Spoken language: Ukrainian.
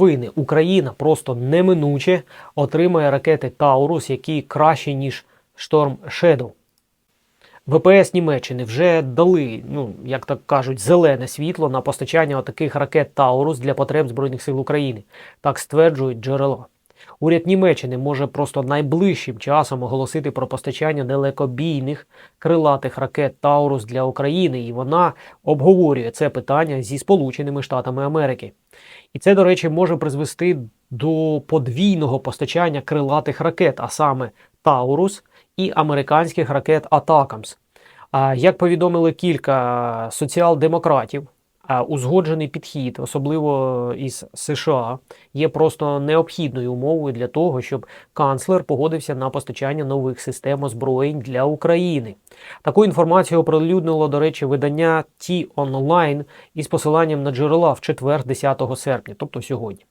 новини. Україна просто неминуче отримає ракети Таурус, які кращі, ніж Шторм Shadow. ВПС Німеччини вже дали, ну як так кажуть, зелене світло на постачання таких ракет Таурус для потреб Збройних сил України. Так стверджують джерела. Уряд Німеччини може просто найближчим часом оголосити про постачання далекобійних крилатих ракет Таурус для України, і вона обговорює це питання зі Сполученими Штатами Америки. І це, до речі, може призвести до подвійного постачання крилатих ракет, а саме Таурус і американських ракет Атакамс. Як повідомили кілька соціал-демократів, а узгоджений підхід, особливо із США, є просто необхідною умовою для того, щоб канцлер погодився на постачання нових систем озброєнь для України. Таку інформацію оприлюднило, до речі, видання Ті онлайн із посиланням на джерела в четвер, 10 серпня, тобто сьогодні.